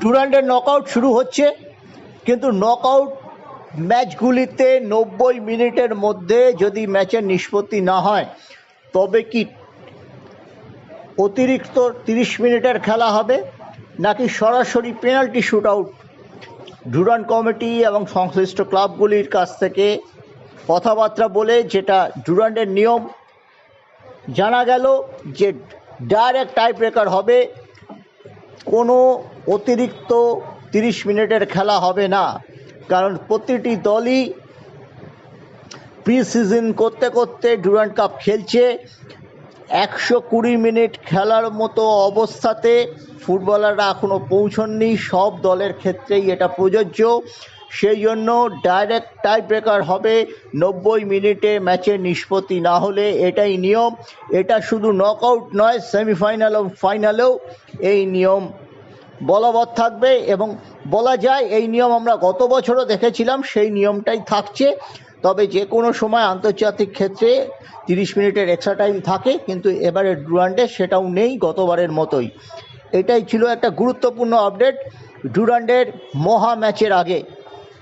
ডুরান্ডের knockout শুরু হচ্ছে, কিন্তু নকআউট ম্যাচগুলিতে নব্বই মিনিটের মধ্যে যদি ম্যাচের নিষ্পত্তি না হয়, তবে কি অতিরিক্ত তিরিশ মিনিটের খেলা হবে, নাকি সরাসরি penalty shoot out Durand committee এবং সংশ্লিষ্ট ক্লাবগুলির কাছ থেকে কথাবার্তা বলে যেটা ডুরান্ডের নিয়ম, জানা গেল যে ডাইরেক্ট টাই ব্রেকার হবে কোনো অতিরিক্ত তিরিশ মিনিটের খেলা হবে না। কারণ প্রতিটি দলই প্রি সিজন করতে করতে ডুরান্ড কাপ খেলছে। একশো কুড়ি মিনিট খেলার মতো অবস্থাতে ফুটবলাররা এখনও পৌঁছননি। সব দলের ক্ষেত্রেই এটা প্রযোজ্য। সেই জন্য ডাইরেক্ট টাই ব্রেকার হবে। নব্বই মিনিটে ম্যাচের নিষ্পত্তি না হলে এটাই নিয়ম। এটা শুধু নকআউট নয় সেমিফাইনাল ফাইনালেও এই নিয়ম বলবৎ থাকবে এবং বলা যায় এই নিয়ম আমরা গত বছরও দেখেছিলাম, সেই নিয়মটাই থাকছে। তবে যে কোনো সময় আন্তর্জাতিক ক্ষেত্রে তিরিশ মিনিটের এক্সট্রা টাইম থাকে, কিন্তু এবারে ডুরান্ডে সেটাও নেই গতবারের মতোই। এটাই ছিল একটা গুরুত্বপূর্ণ আপডেট ডুরান্ডের মহা ম্যাচের আগে।